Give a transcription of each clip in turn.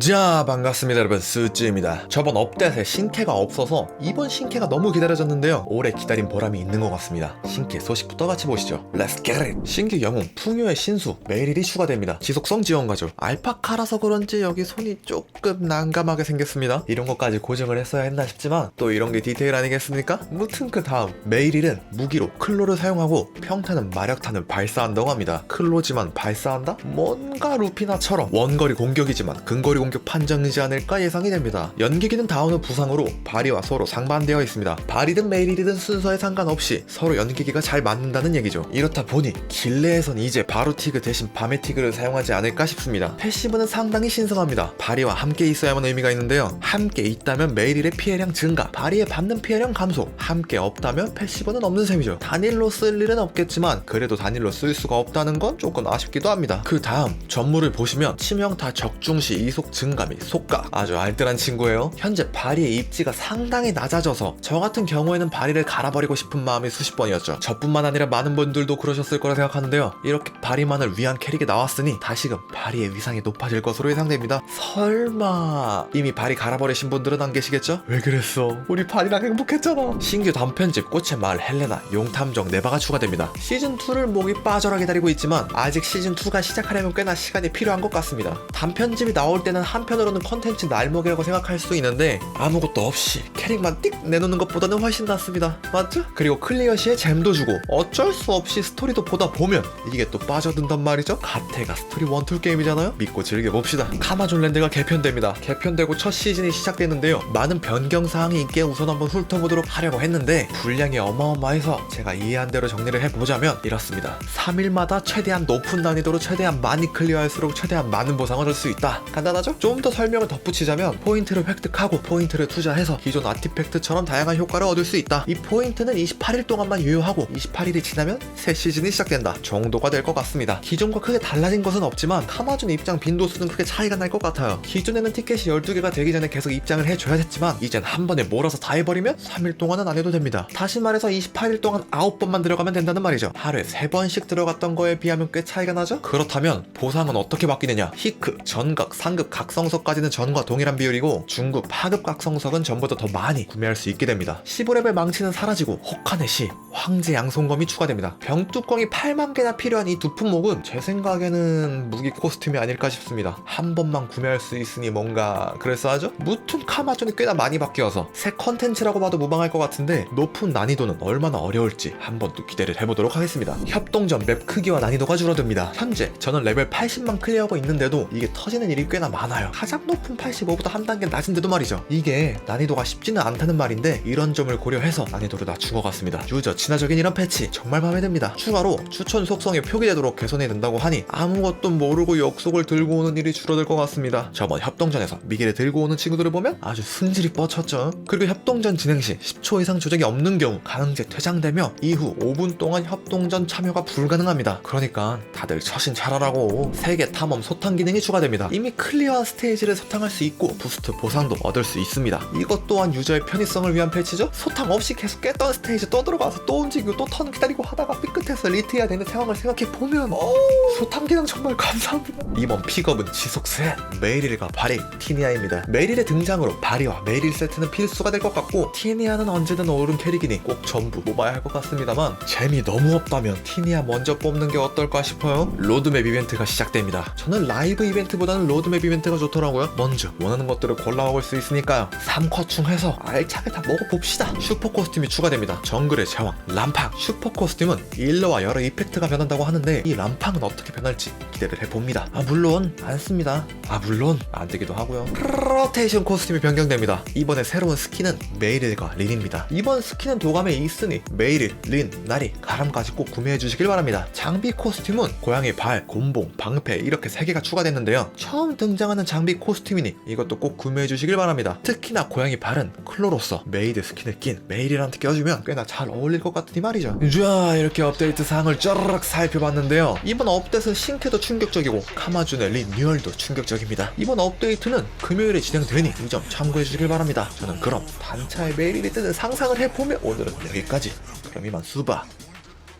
자 반갑습니다 여러분. 스즈입니다. 저번 업데이트에 신캐가 없어서 이번 신캐가 너무 기다려졌는데요. 오래 기다린 보람이 있는 것 같습니다. 신캐 소식부터 같이 보시죠. Let's get it! 신규 영웅 풍요의 신수 메일이 추가됩니다. 지속성 지원 가죠. 알파카라서 그런지 여기 손이 조금 난감하게 생겼습니다. 이런 것까지 고정을 했어야 했나 싶지만 또 이런 게 디테일 아니겠습니까? 무튼 그 다음 메일일은 무기로 클로를 사용하고 평타는 마력탄을 발사한다고 합니다. 클로지만 발사한다? 뭔가 루피나처럼. 원거리 공격이지만 근거리 공격 판정이지 않을까 예상이 됩니다. 연기기는 다운 후 부상으로 바리와 서로 상반되어 있습니다. 바리든 메일이든 순서에 상관없이 서로 연기기가 잘 맞는다는 얘기죠. 이렇다 보니 길레에선 이제 바로 티그 대신 바메티그를 사용하지 않을까 싶습니다. 패시브는 상당히 신성합니다. 바리와 함께 있어야만 의미가 있는데요. 함께 있다면 메일일의 피해량 증가, 바리의 받는 피해량 감소, 함께 없다면 패시브는 없는 셈이죠. 단일로 쓸 일은 없겠지만 그래도 단일로 쓸 수가 없다는 건 조금 아쉽기도 합니다. 그 다음 전물을 보시면 치명타 적중시 이속 및 속가 아주 알뜰한 친구예요. 현재 바리의 입지가 상당히 낮아져서 저 같은 경우에는 바리를 갈아버리고 싶은 마음이 수십 번이었죠. 저뿐만 아니라 많은 분들도 그러셨을 거라 생각하는데요. 이렇게 바리만을 위한 캐릭이 나왔으니 다시금 바리의 위상이 높아질 것으로 예상됩니다. 설마 이미 바리 갈아버리신 분들은 안 계시겠죠? 왜 그랬어? 우리 바리랑 행복했잖아. 신규 단편집 꽃의 마을 헬레나 용탐정 네바가 추가됩니다. 시즌 2를 목이 빠져라 기다리고 있지만 아직 시즌 2가 시작하려면 꽤나 시간이 필요한 것 같습니다. 단편집이 나올 때는 한편으로는 컨텐츠 날먹이라고 생각할 수 있는데 아무것도 없이 캐릭만 띡 내놓는 것보다는 훨씬 낫습니다. 맞죠? 그리고 클리어 시에 잼도 주고 어쩔 수 없이 스토리도 보다 보면 이게 또 빠져든단 말이죠. 가테가 스토리 원툴 게임이잖아요. 믿고 즐겨봅시다. 카마존랜드가 개편됩니다. 개편되고 첫 시즌이 시작되는데요. 많은 변경 사항이 있기에 우선 한번 훑어보도록 하려고 했는데 분량이 어마어마해서 제가 이해한 대로 정리를 해보자면 이렇습니다. 3일마다 최대한 높은 난이도로 최대한 많이 클리어할수록 최대한 많은 보상을 줄수 있다. 간단하죠? 좀 더 설명을 덧붙이자면 포인트를 획득하고 포인트를 투자해서 기존 아티팩트처럼 다양한 효과를 얻을 수 있다. 이 포인트는 28일 동안만 유효하고 28일이 지나면 새 시즌이 시작된다. 정도가 될 것 같습니다. 기존과 크게 달라진 것은 없지만 카마준 입장 빈도수는 크게 차이가 날 것 같아요. 기존에는 티켓이 12개가 되기 전에 계속 입장을 해줘야 했지만 이젠 한 번에 몰아서 다 해버리면 3일 동안은 안 해도 됩니다. 다시 말해서 28일 동안 9번만 들어가면 된다는 말이죠. 하루에 3번씩 들어갔던 거에 비하면 꽤 차이가 나죠? 그렇다면 보상은 어떻게 바뀌느냐? 히크, 전각, 상급, 각성석까지는 전과 동일한 비율이고 중급, 하급 각성석은 전보다 더 많이 구매할 수 있게 됩니다. 15레벨 망치는 사라지고 혹한의 시, 황제 양손검이 추가됩니다. 병뚜껑이 8만 개나 필요한 이 두 품목은 제 생각에는 무기 코스튬이 아닐까 싶습니다. 한 번만 구매할 수 있으니 뭔가 그럴싸하죠? 무튼 카마존이 꽤나 많이 바뀌어서 새 컨텐츠라고 봐도 무방할 것 같은데 높은 난이도는 얼마나 어려울지 한번 또 기대를 해보도록 하겠습니다. 협동전 맵 크기와 난이도가 줄어듭니다. 현재 저는 레벨 80만 클리어하고 있는데도 이게 터지는 일이 꽤나 많아요. 가장 높은 85보다 한 단계 낮은데도 말이죠. 이게 난이도가 쉽 지는 않다는 말인데 이런 점을 고려해서 난이도를 낮춘 것 같습니다. 유저 친화적인 이런 패치 정말 마음에 듭니다. 추가로 추천 속성이 표기되도록 개선이 된다고 하니 아무것도 모르고 역속을 들고 오는 일이 줄어들 것 같습니다. 저번 협동전에서 미기를 들고 오는 친구들을 보면 아주 승질이 뻗쳤죠. 그리고 협동전 진행 시 10초 이상 조작이 없는 경우 가능제 퇴장되며 이후 5분 동안 협동전 참여가 불가능합니다. 그러니까 다들 처신 잘하라고 세계 탐험 소탕 기능이 추가됩니다. 이미 클리어한 스테이지를 소탕할 수 있고 부스트 보상도 얻을 수 있습니다. 이것 또한 유저 의 편의성을 위한 패치죠. 소탕 없이 계속 깼던 스테이지 또 들어가서 또 움직이고 또 턴 기다리고 하다가 삐끗해서 리트해야 되는 상황을 생각해 보면 어 소탕 기능 정말 감사합니다. 이번 픽업은 지속세 메이릴과 바리 티니아입니다. 메이릴의 등장으로 바리와 메이릴 세트는 필수가 될 것 같고 티니아는 언제든 어른 캐릭이니 꼭 전부 뽑아야 할 것 같습니다만 재미 너무 없다면 티니아 먼저 뽑는 게 어떨까 싶어요. 로드맵 이벤트가 시작됩니다. 저는 라이브 이벤트보다는 로드맵 이벤트가 좋더라고요. 먼저 원하는 것들을 골라 먹을 수 있으니까요. 3쿼충 해서 알차게 다 먹어봅시다. 슈퍼 코스튬이 추가됩니다. 정글의 제왕 람팡 슈퍼 코스튬은 일러와 여러 이펙트가 변한다고 하는데 이 람팡은 어떻게 변할지 기대를 해봅니다. 아 물론 안 씁니다. 아 물론 안 되기도 하고요. 로테이션 코스튬이 변경됩니다. 이번에 새로운 스킨은 메이릴과 린입니다. 이번 스킨은 도감에 있으니 메이릴, 린, 나리, 가람까지 꼭 구매해 주시길 바랍니다. 장비 코스튬은 고양이 발, 곰봉, 방패 이렇게 3개가 추가됐는데요. 처음 등장하는 장비 코스튬이니 이것도 꼭 구매해 주시길 바랍니다. 특히나 고양이 발은 클로로서 메이드 스킨을 낀 메이릴한테 껴주면 꽤나 잘 어울릴 것 같으니 말이죠. 자 이렇게 업데이트 사항을 쩌르륵 살펴봤는데요. 이번 업데이트 신캐도 충격적이고 카마준의 리뉴얼도 충격적입니다. 이번 업데이트는 금요일에 진행되니 이 점 참고해 주시길 바랍니다. 저는 그럼 단차의 메일이 뜨는 상상을 해보며 오늘은 여기까지. 그럼 이만 수바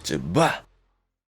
쯔바